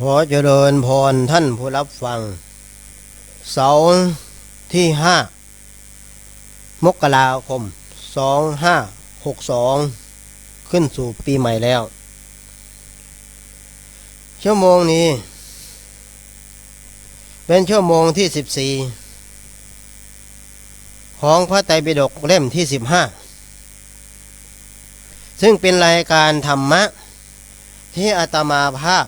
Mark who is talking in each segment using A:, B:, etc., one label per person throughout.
A: ขอเจริญพรท่านผู้รับฟัง เสาร์ที่ห้ามกราคมสองห้าหกสองขึ้นสู่ปีใหม่แล้ว ชั่วโมงนี้ เป็นชั่วโมงที่สิบสี่ของพระไตรปิฎกเล่มที่สิบห้าซึ่งเป็นรายการธรรมะที่อาตมาภาพ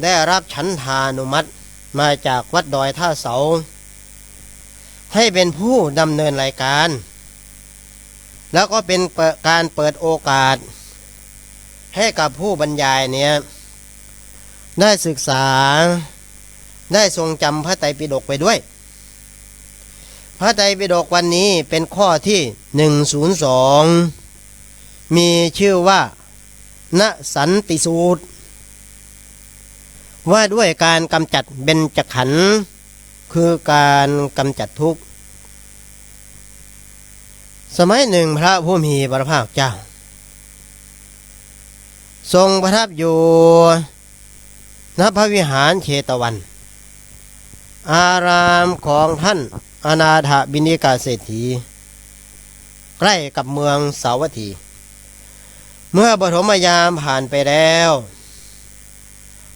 A: ได้รับฉันทานุมัติมาจากวัดดอยท่าเสา ให้เป็นผู้ดำเนินรายการ แล้วก็เป็นปการเปิดโอกาส ให้กับผู้บรรยายเนี่ย ได้ศึกษาได้ทรงจำพระไตรปิฎกไปด้วย พระไตรปิฎกวันนี้เป็นข้อที่ 102 มีชื่อว่า ณสันติสูตร ว่าด้วยการกำจัดเบญจขันธ์คือการกำจัดทุกข์ สมัยหนึ่งพระผู้มีพระภาคเจ้า ทรงประทับอยู่ณพระวิหารเชตวัน อารามของท่านอนาถบินิกาเศรษฐี ใกล้กับเมืองสาวัตถี เมื่อปฐมยามผ่านไปแล้ว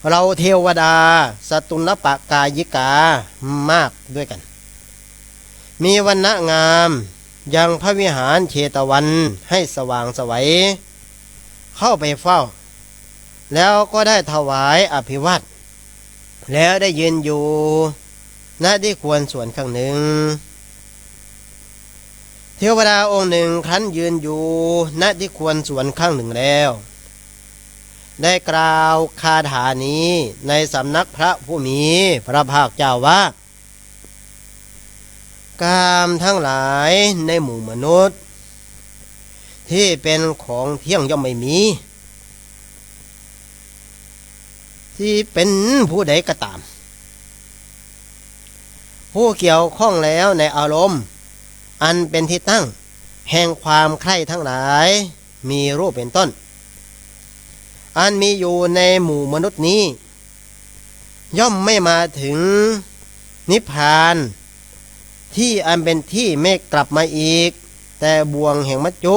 A: เราเทวดา สตุลปะกายิกามากด้วยกัน มีวันณะงาม ยังพระวิหารเชตวันให้สว่างสวัย เข้าไปเฝ้า แล้วก็ได้ถวายอภิวัตแล้วได้ยืนอยู่ณที่ควรส่วนข้างหนึ่ง เทวดาองค์หนึ่งครั้นยืนอยู่ณที่ควรส่วนข้างหนึ่งแล้ว ได้กล่าวคาถานี้ในสำนักพระผู้มีพระภาคเจ้าว่ากามทั้งหลายในหมู่มนุษย์ ที่เป็นของเที่ยงย่อมไม่มี ที่เป็นผู้ใดก็ตาม ผู้เกี่ยวข้องแล้วในอารมณ์ อันเป็นที่ตั้ง แห่งความใคร่ทั้งหลายมีรูปเป็นต้น อันมีอยู่ในหมู่มนุษย์นี้ ย่อมไม่มาถึงนิพพาน ที่อันเป็นที่ไม่กลับมาอีก แต่บ่วงแห่งมัจจุ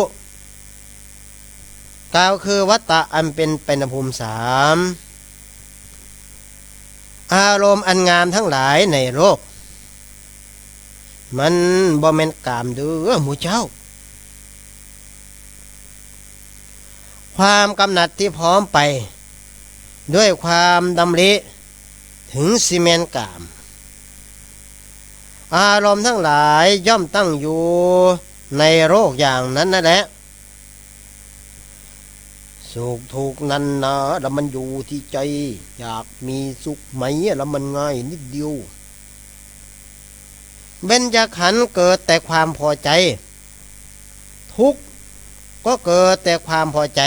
A: กล่าวคือวัตตะอันเป็นเป็นภูมิสามอารมณ์อันงามทั้งหลายในโลก มันบ่แม่นกามเด้อหมูเจ้า ความกำหนัดที่พร้อมไป ด้วยความดำริถึงซีเมนกาม อารมณ์ทั้งหลายย่อมตั้งอยู่ในโรคอย่างนั้นนั่นแหละสุขทุกนั้นนะแล้วมันอยู่ที่ใจ อยากมีสุขไหมแล้วมันง่ายนิดเดียวเบญจขันธ์เกิดแต่ความพอใจ ทุก ก็เกิดแต่ความพอใจ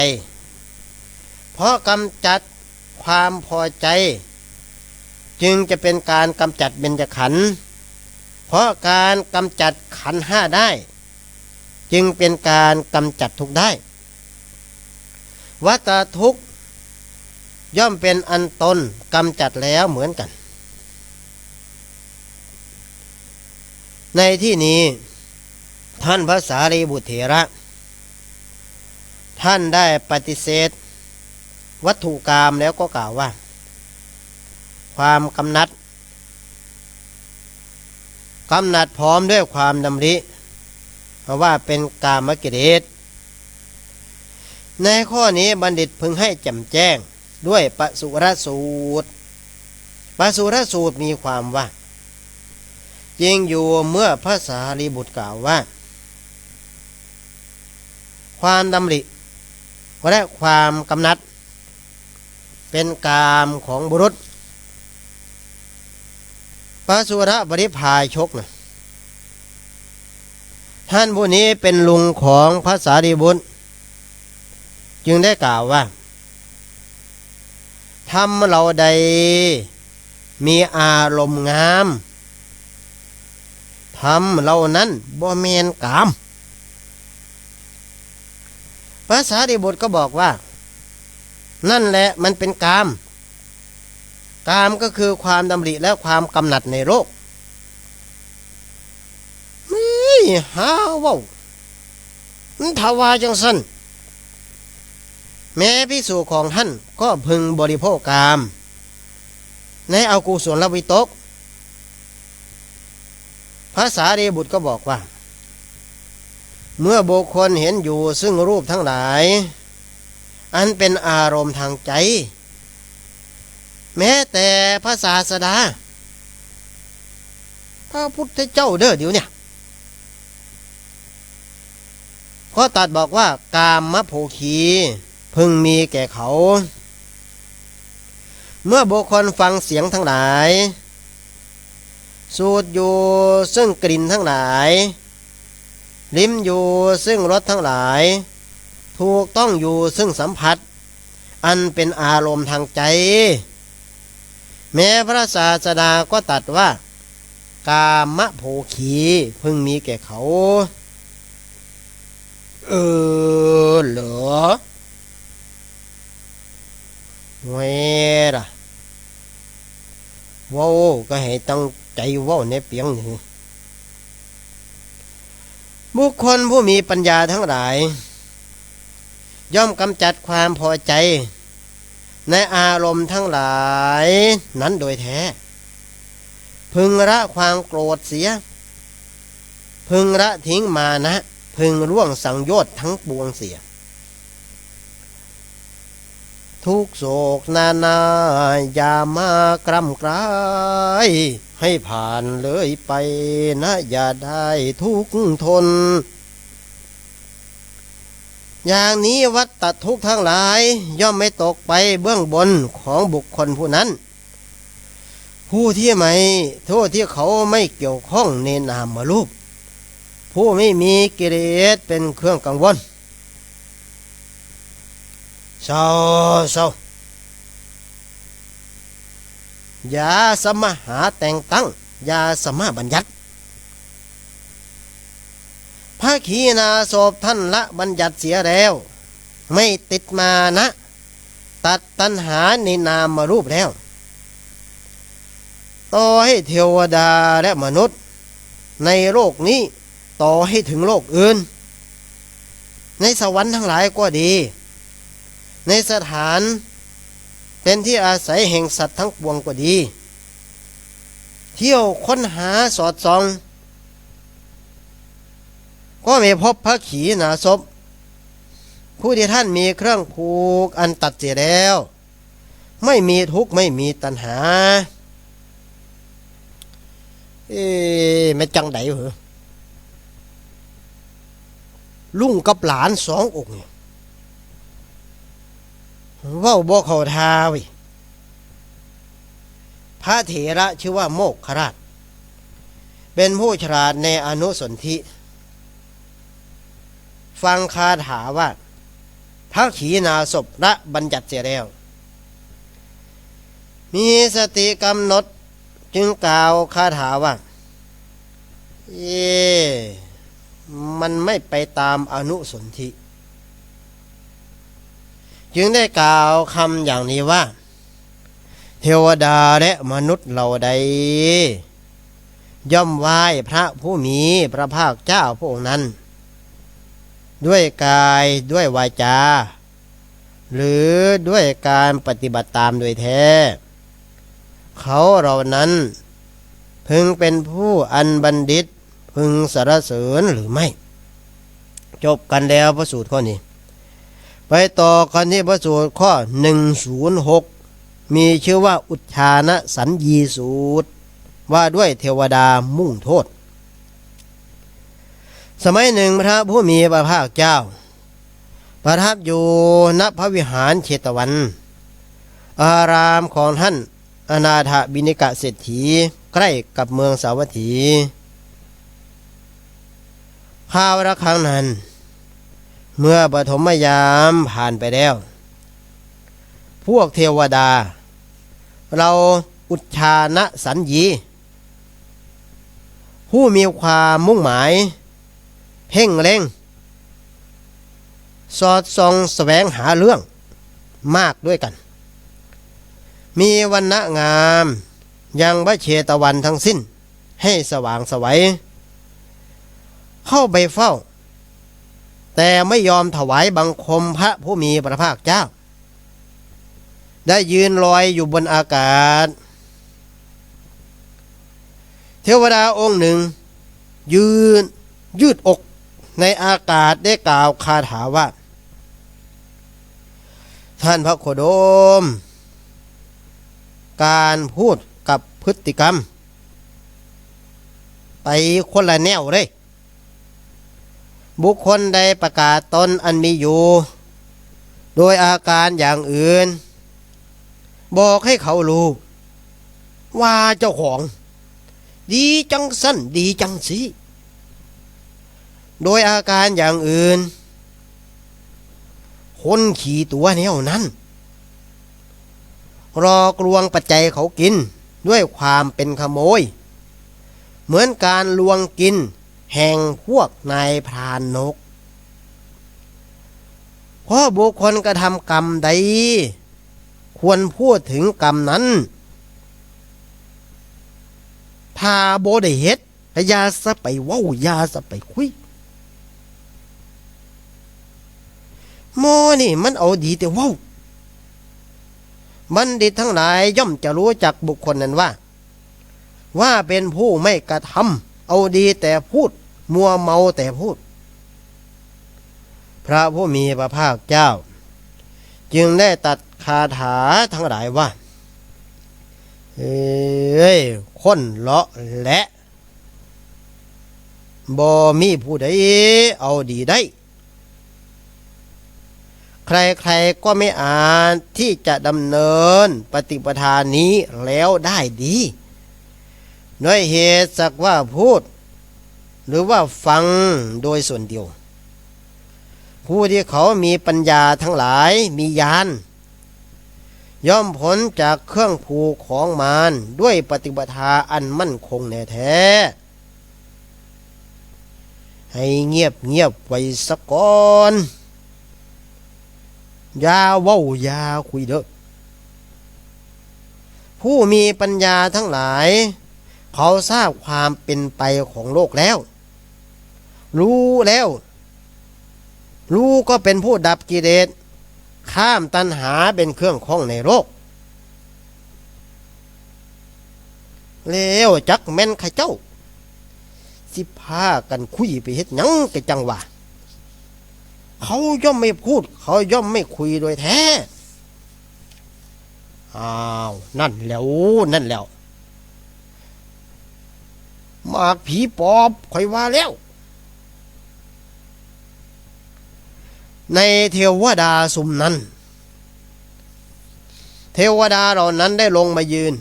A: เพราะกำจัดความพอใจ จึงจะเป็นการกำจัดเบญจขันธ์เพราะการกำจัดขันธ์ห้าได้ จึงเป็นการกำจัดทุกได้ วัตทุกย่อมเป็นอันตนกำจัดแล้วเหมือนกัน ในที่นี้ท่านพระสารีบุตรเถระ ท่านได้ปฏิเสธ วัตถุกรรมแล้วก็กล่าวว่า ความกำนัดกำนัดพร้อมด้วยความดำริเพราะว่าเป็นกามกิเลสในข้อนี้บัณฑิตพึงให้จำแจ้งด้วยปสุรสูตรปสุรสูตรมีความว่าจริงอยู่เมื่อพระสารีบุตรกล่าวว่า ความดำริ และความกำนัด เป็นกามของบุรุษปสุระบริพายชกนะท่านผู้นี้เป็นลุงของพระสารีบุตร จึงได้กล่าวว่าทำเราใดมีอารมณ์งามทำเรานั้นบ่เมนกามาษาดิบุตรก็บอกว่า นั่นแหละมันเป็นกาม กามก็คือความดำริและความกำหนัดในโลกนี่หาว่าทาวาจังสันแม้พิสูจของท่านก็พึงบริโภคกาม ในเอากุศลวิตก ภาษาเรบุตรก็บอกว่า เมื่อบุคคลเห็นอยู่ซึ่งรูปทั้งหลาย อันเป็นอารมณ์ทางใจ แม้แต่พระศาสดา พระพุทธเจ้าเด้อเดี๋ยวเนี่ยก็ตัดบอกว่ากามมโภคีพึงมีแก่เขา เมื่อบุคคลฟังเสียงทั้งหลาย สูดอยู่ซึ่งกลิ่นทั้งหลาย ลิ้มอยู่ซึ่งรสทั้งหลาย ถูกต้องอยู่ซึ่งสัมผัส อันเป็นอารมณ์ทางใจ แม้พระศาสดาก็ตัดว่า กามะโภคีพึงมีแก่เขา เออเหรอเวล่ะว้าก็ให้ตั้งใจว้าในเปียงนี่ บุคคลผู้มีปัญญาทั้งหลาย ย่อมกำจัดความพอใจ ในอารมณ์ทั้งหลายนั้นโดยแท้ พึงละความโกรธเสีย พึงละทิ้งมานะ พึงร่วงสังโยชน์ทั้งปวงเสีย ทุกโศกนานา อย่ามากรำกราย ให้ผ่านเลยไปนะอย่าได้ทุกข์ทน อย่างนี้วัตตทุกข์ทั้งหลาย ย่อมไม่ตกไปเบื้องบนของบุคคลผู้นั้น ผู้ที่ไม่ผู้ที่เขาไม่เกี่ยวข้องในนามมารูป ผู้ไม่มีกิเลสเป็นเครื่องกังวลเศร้าเศร้าอ ย่าสมหาแต่งตั้งอย่าสมาบัญญัติพระขีณาสพท่านละบัญญัติเสียแล้ว ไม่ติดมานะ ตัดตัณหาในนามมารูปแล้ว ต่อให้เทวดาและมนุษย์ ในโลกนี้ต่อให้ถึงโลกอื่น ในสวรรค์ทั้งหลายก็ดี ในสถาน เป็นที่อาศัยแห่งสัตว์ทั้งปวงก็ดี เที่ยวค้นหาสอดส่อง ก็ไม่พบพระขีณาศพผู้ที่ท่านมีเครื่องผูกอันตัดเสียแล้ว ไม่มีทุกข์ไม่มีตัณหา เอ๊ะไม่จังไดเหรอลุงกับหลานสององค์เนี่ย เว่าบ่เขาทาวิพระเถระชื่อว่าโมกขราช เป็นผู้ฉลาดในอนุสนธิ ฟังคาถาว่าพระขีณาศพละบัญญัติเสียแล้ว มีสติกำหนดจึงกล่าวคาถาว่าเอ๊ะมันไม่ไปตามอนุสนธิ จึงได้กล่าวคำอย่างนี้ว่า เทวดาและมนุษย์เราใด ย่อมไหว้พระผู้มีพระภาคเจ้าพระองค์นั้น ด้วยกายด้วยวาจา หรือด้วยการปฏิบัติตามโดยแท้ เขาเรานั้น พึงเป็นผู้อันบัณฑิตพึงสรรเสริญหรือไม่ จบกันแล้วพระสูตรข้อนี้ ไปต่อกันที่พระสูตรข้อ 106 มีชื่อว่าอุทานะสัญญีสูตร ว่าด้วยเทวดามุ่งโทษ สมัยหนึ่งพระผู้มีพระภาคเจ้า ประทับอยู่ณพระวิหารเชตวัน อารามของท่านอนาถบินิกะเศรษฐีใกล้กับเมืองสาวัตถีภาวระครั้งนั้น เมื่อปฐมยามผ่านไปแล้ว พวกเทวดา เราอุชานะสัญญี ผู้มีความมุ่งหมาย เพ่งเล็ง สอดส่องแสวงหาเรื่องมากด้วยกัน มีวันณะงามยังพระเชตวันทั้งสิ้นให้สว่างสวัยเข้าไปเฝ้า แต่ไม่ยอมถวายบังคมพระผู้มีพระภาคเจ้า ได้ยืนลอยอยู่บนอากาศ เทวดาองค์หนึ่ง ยืนยืดอกในอากาศได้กล่าวคาถาว่า ท่านพระโคดม การพูดกับพฤติกรรม ไปคนละแนวเลย บุคคลใดประกาศตนอันมีอยู่ โดยอาการอย่างอื่น บอกให้เขารู้ ว่าเจ้าของ ดีจังสั้นดีจังสีโดยอาการอย่างอื่น คนขี่ตัวแนวนั้น รอกลวงปัจจัยเขากินด้วยความเป็นขโมย เหมือนการลวงกิน แห่งพวกนายพรานนก เพราะบุคคลกระทำกรรมใด ควรพูดถึงกรรมนั้น ถ้าโบได้เฮ็ดยาสะไปว้ายาสะไปคุยโมนี่มันเอาดีแต่ว้าบัณฑิตทั้งหลายย่อมจะรู้จักบุคคลนั้นว่า ว่าเป็นผู้ไม่กระทำเอาดีแต่พูด มัวเมาแต่พูด พระผู้มีพระภาคเจ้า จึงได้ตัดคาถาทั้งหลายว่า เอ้ยคนเลาะและบ่มีผู้ใดเอาดีได้ ใครๆก็ไม่อาจที่จะดำเนินปฏิปทานนี้แล้วได้ดี ด้วยเหตุสักว่าพูด หรือว่าฟังโดยส่วนเดียว ผู้ที่เขามีปัญญาทั้งหลายมียานย่อมพ้นจากเครื่องผูกของมารด้วยปฏิปทาอันมั่นคงแน่แท้ ให้เงียบเงียบไว้สักก่อนอย่าเว้าอย่าคุยเด้อผู้มีปัญญาทั้งหลาย เขาทราบความเป็นไปของโลกแล้ว รู้แล้ว รู้ก็เป็นผู้ดับกิเลสข้ามตัณหาเป็นเครื่องข้องในโลกแล้วจักแม่นข้าเจ้า สิพากันคุยไปเฮ็ดหยังกะจังหวะเขาย่อมไม่พูด เขาย่อมไม่คุยโดยแท้อ้าวนั่นแล้ว นั่นแล้ว มากผีปอบคอยว่าแล้ว ในเทวดาสุมนั้น เทวดาเหล่านั้นได้ลงมายืน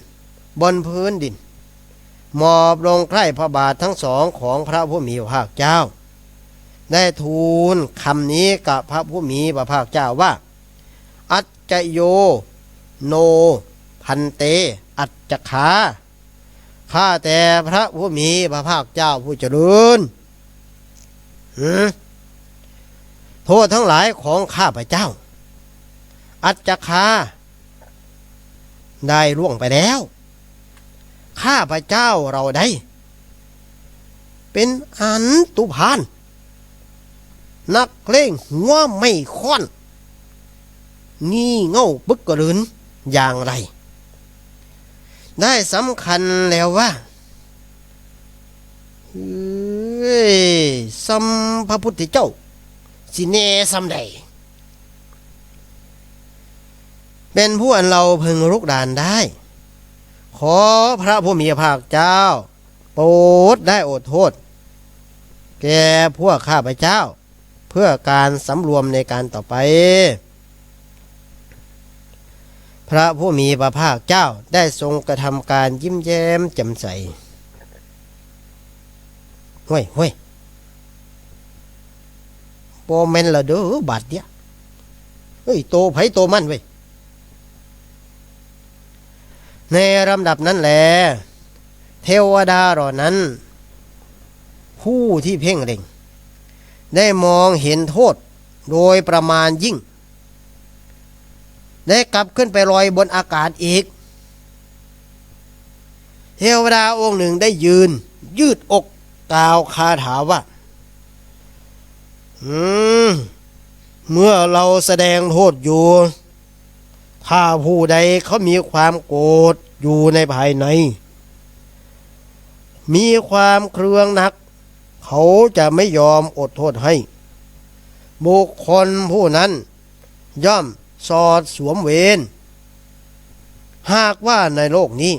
A: บนพื้นดินหมอบลงใกล้พระบาททั้งสองของพระผู้มีพระภาคเจ้า ได้ทูลคำนี้กับพระผู้มีพระภาคเจ้าว่า อัจจโย โน พันเต อัจจคาข้าแต่พระผู้มีพระภาคเจ้าผู้เจริญหือ โทษทั้งหลายของข้าพเจ้า อัจจคาได้ล่วงไปแล้ว ข้าพเจ้าเราได้ เป็นอันตุพาน นักเลงหัวไม่ค่อนงี่เง่าบึกกระลืนอย่างไร ได้สำคัญแล้วว่าเอ้ยสัมพระพุทธเจ้า สิเนสัมใดเป็นผู้อันเราพึงรุกดานได้ ขอพระผู้มีพระภาคเจ้า โปรดได้อดโทษ แก่พวกข้าพเจ้า เพื่อการสำรวมในการต่อไป พระผู้มีพระภาคเจ้าได้ทรงกระทำการยิ้มแย้มแจ่มใสห้วยห้วย โปแมนละเด้อบาดเดียเฮ้ยโตไผโตมันเว้ยในลำดับนั้นแหละเทวดาเหล่านั้น ผู้ที่เพ่งเล็ง ได้มองเห็นโทษโดยประมาณยิ่ง ได้กลับขึ้นไปลอยบนอากาศอีก เทวดาองค์หนึ่งได้ยืน ยืดอกกล่าวคาถาว่า เมื่อเราแสดงโทษอยู่ ถ้าผู้ใดเขามีความโกรธอยู่ในภายใน มีความเครืองนัก เขาจะไม่ยอมอดโทษให้ บุคคลผู้นั้น ย่อมสอดสวมเวร หากว่าในโลกนี้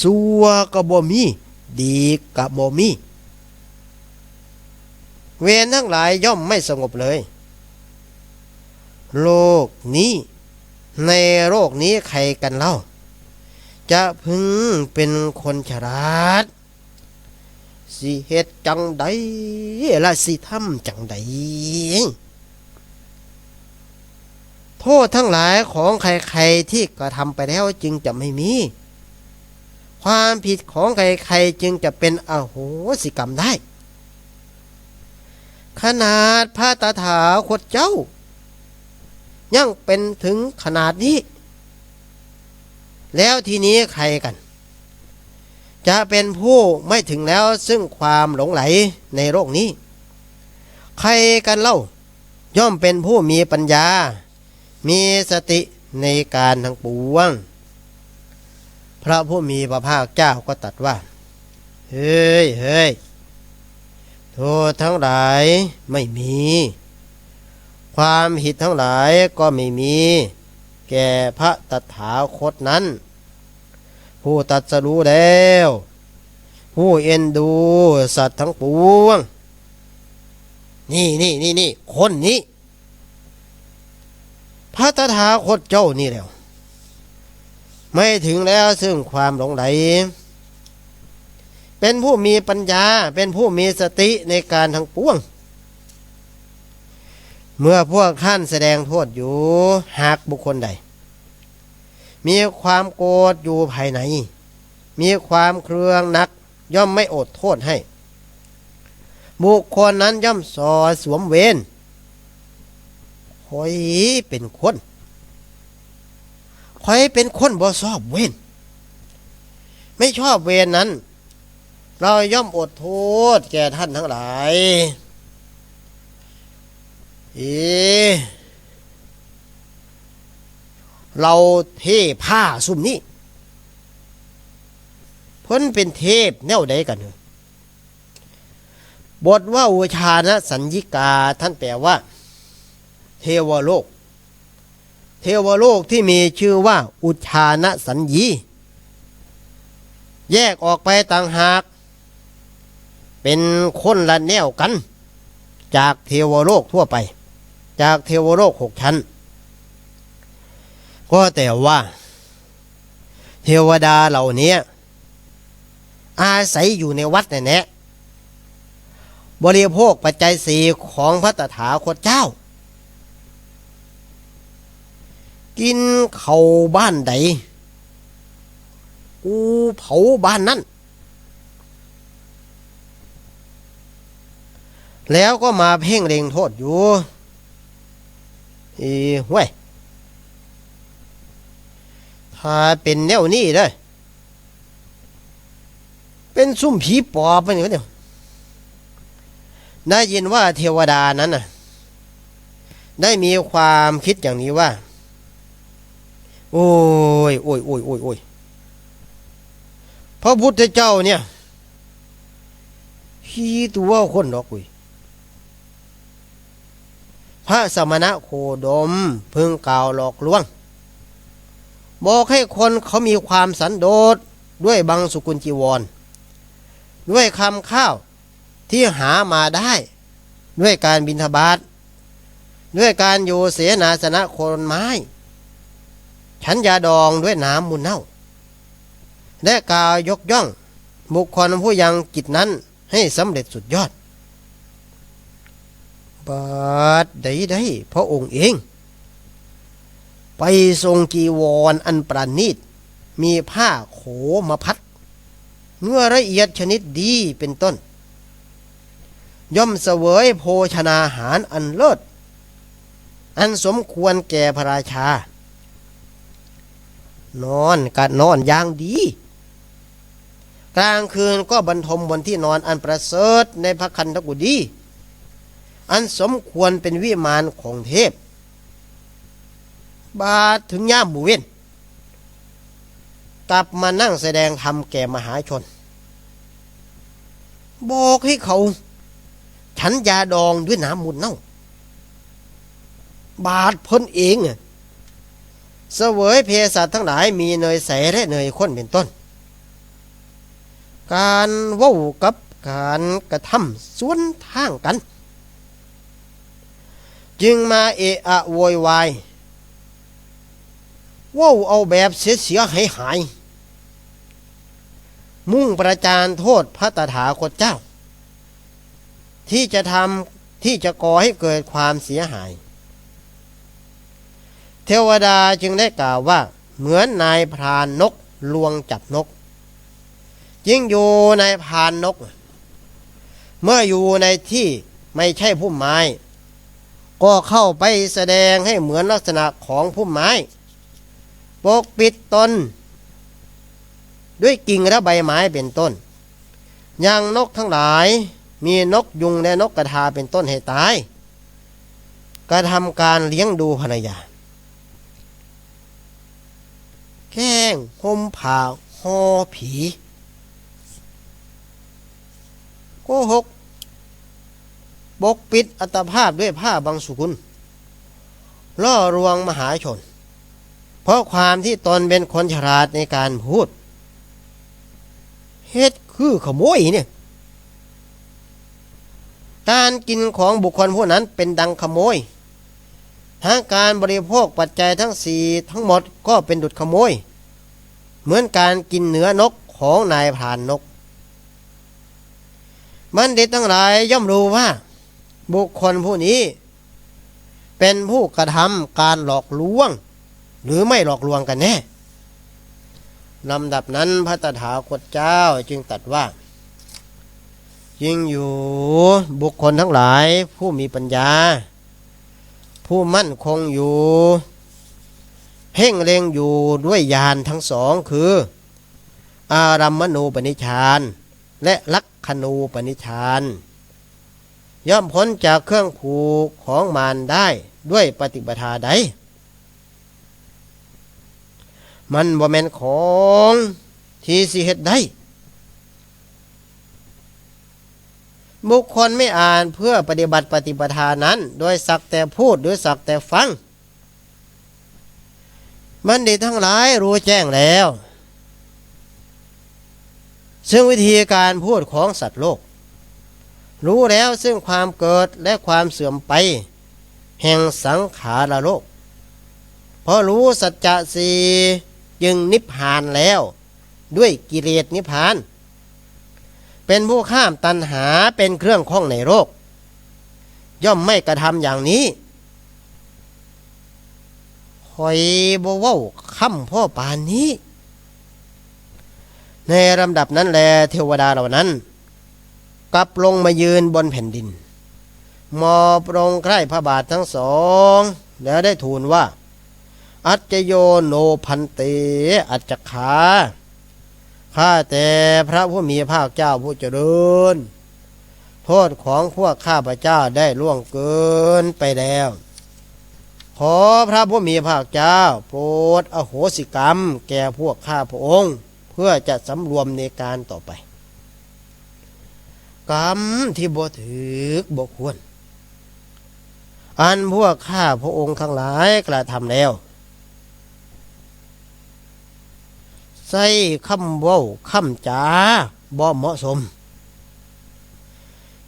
A: สัวก็บ่มี ดีกับบ่มี เวรทั้งหลายย่อมไม่สงบเลย โลกนี้ ในโลกนี้ใครกันเล่า จะพึงเป็นคนฉลาด สิเหตุจังใดและสิทำจังใดโทษทั้งหลายของใครๆที่กระทำไปแล้วจึงจะไม่มี ความผิดของใครๆจึงจะเป็นอโหสิกรรมได้ ขนาดพระตถาคตเจ้า ยังเป็นถึงขนาดนี้ แล้วทีนี้ใครกัน จะเป็นผู้ไม่ถึงแล้วซึ่งความหลงไหลในโลกนี้ ใครกันเล่า ย่อมเป็นผู้มีปัญญา มีสติในการทั้งปวง พระผู้มีพระภาคเจ้าก็ตรัดว่า เฮ้ยเฮ้ย โทษทั้งหลายไม่มี ความผิดทั้งหลายก็ไม่มี แก่พระตถาคตนั้น ผู้ตรัดสรู้แล้ว ผู้เอ็นดูสัตว์ทั้งปวง นี่นี่นี่นี่คนนี้ พระตถาคตเจ้านี่แล้ว ไม่ถึงแล้วซึ่งความหลงไหล เป็นผู้มีปัญญา เป็นผู้มีสติในการทั้งปวง เมื่อพวกท่านแสดงโทษอยู่หากบุคคลใด มีความโกรธอยู่ภายใน มีความเครืองนัก ย่อมไม่อดโทษให้ บุคคลนั้นย่อมสอสวมเวรคอยเป็นคนคอยเป็นคนบ่ชอบเวรไม่ชอบเวรนั้น เราย่อมอดโทษแก่ท่านทั้งหลายเอเราเทผ้าซุ่มนี้พ้นเป็นเทพแนวใดกันเนอบทว่าอุชานะสัญญิกาท่านแปลว่า เทวโลก เทวโลกที่มีชื่อว่า อุชานะสัญญี แยกออกไปต่างหาก เป็นคนละแนวกัน จากเทวโลกทั่วไป จากเทวโลกหกชั้น ก็แต่ว่า เทวดาเหล่านี้อาศัยอยู่ในวัดแน่บริโภคปัจจัยสี่ของพระตถาคตเจ้า กินเขาบ้านใดกูเผาบ้านนั้น แล้วก็มาเพ่งเล็งโทษอยู่อีห้วยถ้าเป็นแนวนี้เลยเป็นซุ่มผีปอบไปนี่วะเดียวได้ยินว่าเทวดานั้นน่ะ ได้มีความคิดอย่างนี้ว่า โอ้ยโอ้ยโอ้ยโอ้ยโอ้ยพระพุทธเจ้าเนี่ยขี้ตัวคนดอกกุย พระสมณะโคดมพึงกล่าวหลอกลวง บอกให้คนเขามีความสันโดษด้วยบังสุกุลจีวร ด้วยคำข้าวที่หามาได้ ด้วยการบินทบาทด้วยการอยู่เสนาสนะโคนไม้ ฉันยาดองด้วยน้ำมุนเน่า และกล่าวยกย่อง บุคคลผู้ยังกิจนั้นให้สำเร็จสุดยอด บาดใดๆพระองค์เอง ไปทรงจีวรออันประณีต มีผ้าโขมาพัด เนื้อละเอียดชนิดดีเป็นต้น ย่อมเสวยโภชนาหารอันเลิศ อันสมควรแก่พระราชา นอนกัดนอนอย่างดีกลางคืนก็บรรทมบนที่นอนอันประเสริฐในพระคันธกุฎี อันสมควรเป็นวิมานของเทพ บาถึงย่ามหมู่เวนกลับมานั่งแสดงธรรมแก่มหาชน บอกให้เขา ฉันยาดองด้วยน้ำมูลเน่า บาทพ้นเองเสวยเพศสัตว์ทั้งหลายมีเนยใสและเนยข้นเป็นต้น การว้ากับการกระทำสวนทางกัน จึงมาเอะอะโวยวายว้าเอาแบบเสียเสียหายหาย มุ่งประจานโทษพระตถาคตเจ้า ที่จะทำที่จะก่อให้เกิดความเสียหาย เทวดาจึงได้กล่าวว่า เหมือนนายพรานนกลวงจับนก ยิ่งอยู่ในพานนก เมื่ออยู่ในที่ไม่ใช่พุ่มไม้ ก็เข้าไปแสดงให้เหมือนลักษณะของพุ่มไม้ ปกปิดตน ด้วยกิ่งและใบไม้เป็นต้นย่างนกทั้งหลายมีนกยุงและนกกระทาเป็นต้นให้ตาย กระทำการเลี้ยงดูภรรยาแกล้งห่มผ่าห่อผีโกหก บกปิดอัตภาพด้วยผ้าบางสุกุล ล่อรวงมหาชน เพราะความที่ตนเป็นคนฉลาดในการพูด เฮ็ดคือขโมยเนี่ย การกินของบุคคลผู้นั้นเป็นดังขโมย ทั้งการบริโภคปัจจัยทั้งสี่ทั้งหมดก็เป็นดุดขโมย เหมือนการกินเนื้อนกของนายพรานนกบัณฑิตทั้งหลายย่อมรู้ว่า บุคคลผู้นี้ เป็นผู้กระทำการหลอกลวง หรือไม่หลอกลวงกันแน่ลำดับนั้นพระตถาคตเจ้าจึงตัดว่ายิ่งอยู่บุคคลทั้งหลายผู้มีปัญญา ผู้มั่นคงอยู่ เพ่งเล็งอยู่ด้วยญาณทั้งสองคือ อารัมมณูปนิชาน และลักขณูปนิชาน ย่อมพ้นจากเครื่องผูกของมารได้ด้วยปฏิปทาใด มันบ่แม่นของที่สิเฮ็ดได้ บุคคลไม่อ่านเพื่อปฏิบัติปฏิปทานั้น โดยสักแต่พูดหรือสักแต่ฟัง มันดีทั้งหลายรู้แจ้งแล้ว ซึ่งวิธีการพูดของสัตว์โลก รู้แล้วซึ่งความเกิดและความเสื่อมไป แห่งสังขารโลกเพราะรู้สัจจะสีจึงนิพพานแล้ว ด้วยกิเลสนิพพาน เป็นผู้ข้ามตัณหาเป็นเครื่องข้องในโลกย่อมไม่กระทำอย่างนี้หอยบว้าค่ำพ่อปานนี้ ในลำดับนั้นแลเทวดาเหล่านั้น กลับลงมายืนบนแผ่นดินมอบลงใกล้พระบาททั้งสอง แล้วได้ทูลว่า อัจโยโนพันเต อัจขาข้าแต่พระผู้มีภาคเจ้าผู้เจริญ โทษของพวกข้าพระเจ้าได้ล่วงเกินไปแล้ว ขอพระผู้มีภาคเจ้า โปรดอโหสิกรรม แก่พวกข้าพระองค์ เพื่อจะสำรวมในการต่อไป กรรมที่บ่ถือบ่ควร อันพวกข้าพระองค์ทั้งหลายกระทำแล้ว ใส่คำเว้าคำจาบ่เหมาะสม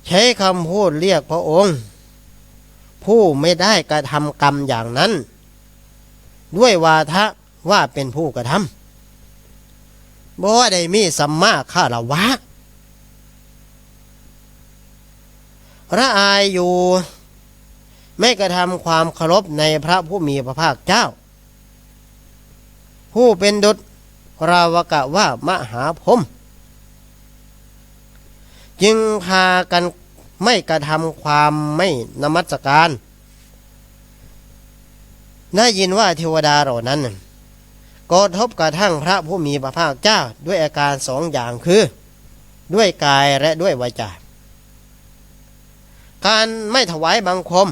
A: ใช้คำพูดเรียกพระองค์ ผู้ไม่ได้กระทำกรรมอย่างนั้น ด้วยวาทะว่าเป็นผู้กระทำบ่ได้มีสัมมาคารวะ ระอายอยู่ ไม่กระทำความเคารพในพระผู้มีพระภาคเจ้า ผู้เป็นดุจราวกะว่ามหาพรมจึงพากันไม่กระทำความไม่นมัสการได้ยินว่าเทวดาเหล่านั้นกระทบกระทั่งพระผู้มีพระภาคเจ้าด้วยอาการสองอย่างคือ ด้วยกายและด้วยวาจา การไม่ถวายบังคม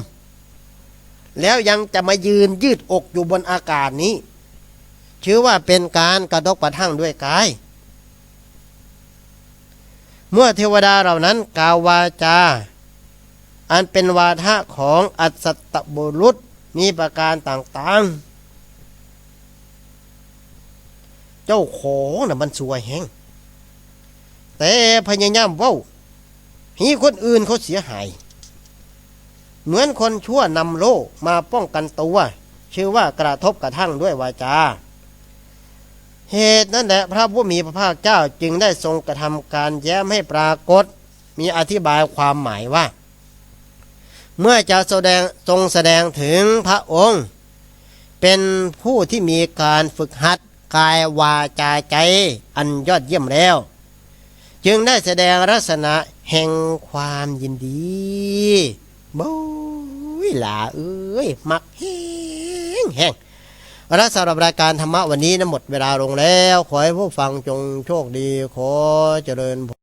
A: แล้วยังจะมายืนยืดอกอยู่บนอากาศนี้ ชื่อว่าเป็นการกระทบกระทั่งด้วยกาย เมื่อเทวดาเหล่านั้นกล่าววาจา อันเป็นวาทะของอัศตบุรุษมีประการต่างๆ เจ้าของน่ะมันสวยแฮงแต่พยายามเว้าห้คนอื่นเขาเสียหาย เหมือนคนชั่วนำโล่มาป้องกันตัว ชื่อว่ากระทบกระทั่งด้วยวาจา เหตุนั้นแหละพระผู้มีพระภาคเจ้าจึงได้ทรงกระทำการแย้มให้ปรากฏ มีอธิบายความหมายว่า เมื่อจะแสดงทรงแสดงถึงพระองค์ เป็นผู้ที่มีการฝึกหัดกายวาจาใจอันยอดเยี่ยมแล้ว จึงได้แสดงลักษณะแห่งความยินดี บู๊ยหลาเอ้ยมักแห้งแห้งและสำหรับรายการธรรมะวันนี้นะหมดเวลาลงแล้ว ขอให้ผู้ฟังจงโชคดี ขอเจริญพร